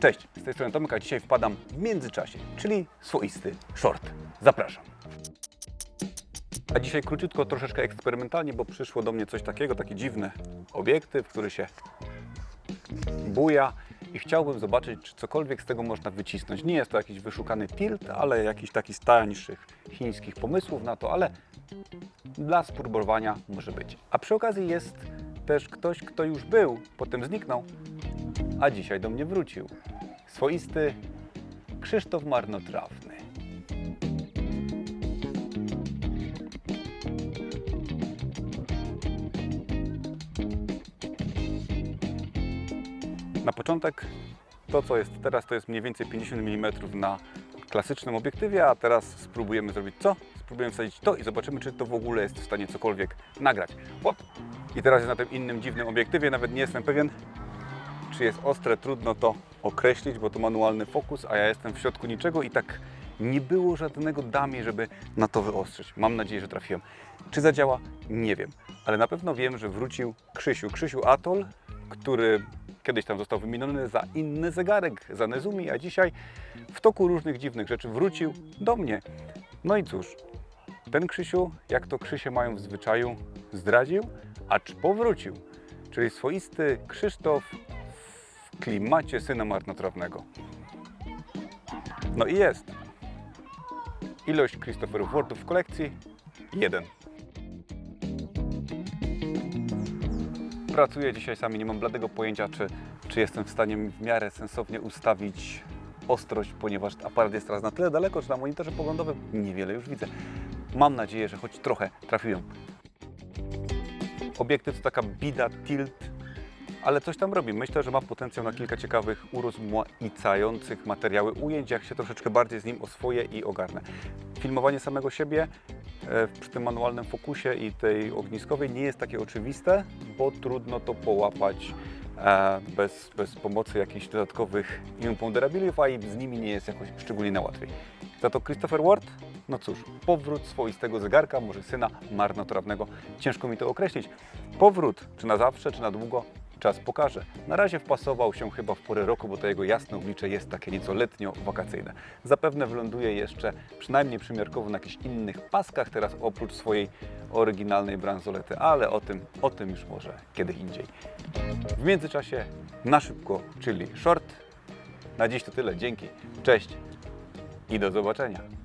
Cześć, z tej strony Tomek, a dzisiaj wpadam w międzyczasie, czyli swoisty short. Zapraszam. A dzisiaj króciutko, troszeczkę eksperymentalnie, bo przyszło do mnie coś takiego, taki dziwny obiektyw, który się buja i chciałbym zobaczyć, czy cokolwiek z tego można wycisnąć. Nie jest to jakiś wyszukany tilt, ale jakiś taki z tańszych chińskich pomysłów na to, ale dla spróbowania może być. A przy okazji jest też ktoś, kto już był, potem zniknął, a dzisiaj do mnie wrócił. Swoisty Krzysztof Marnotrawny. Na początek to, co jest teraz, to jest mniej więcej 50 mm na klasycznym obiektywie, a teraz spróbujemy zrobić co? Spróbujemy wsadzić to i zobaczymy, czy to w ogóle jest w stanie cokolwiek nagrać. I teraz jest na tym innym dziwnym obiektywie, nawet nie jestem pewien, czy jest ostre, trudno to określić, bo to manualny fokus, a ja jestem w środku niczego i tak nie było żadnego dummy, żeby na to wyostrzyć. Mam nadzieję, że trafiłem. Czy zadziała? Nie wiem, ale na pewno wiem, że wrócił Krzysiu. Krzysiu Atol, który kiedyś tam został wymieniony za inny zegarek, za Nezumi, a dzisiaj w toku różnych dziwnych rzeczy wrócił do mnie. No i cóż, ten Krzysiu, jak to Krzysie mają w zwyczaju, zdradził, acz powrócił. Czyli swoisty Krzysztof w klimacie syna marnotrawnego. No i jest. Ilość Christopherów Wardów w kolekcji? Jeden. Pracuję dzisiaj sami, nie mam bladego pojęcia, czy, czy jestem w stanie w miarę sensownie ustawić ostrość, ponieważ aparat jest teraz na tyle daleko, że na monitorze poglądowym niewiele już widzę. Mam nadzieję, że choć trochę trafiłem. Obiektyw to taka bida tilt, ale coś tam robi. Myślę, że ma potencjał na kilka ciekawych, urozmaicających materiały ujęć, jak się troszeczkę bardziej z nim oswoję i ogarnę. Filmowanie samego siebie e, przy tym manualnym fokusie i tej ogniskowej nie jest takie oczywiste, bo trudno to połapać e, bez, bez pomocy jakichś dodatkowych imponderabiliów, a i z nimi nie jest jakoś szczególnie na łatwiej. Za to Christopher Ward, no cóż, powrót swoistego zegarka, może syna marnotrawnego, ciężko mi to określić. Powrót, czy na zawsze, czy na długo, czas pokaże. Na razie wpasował się chyba w porę roku, bo to jego jasne oblicze jest takie nieco letnio-wakacyjne. Zapewne wyląduje jeszcze przynajmniej przymiarkowo na jakichś innych paskach, teraz oprócz swojej oryginalnej bransolety, ale o tym, o tym już może kiedy indziej. W międzyczasie na szybko, czyli short. Na dziś to tyle. Dzięki. Cześć i do zobaczenia.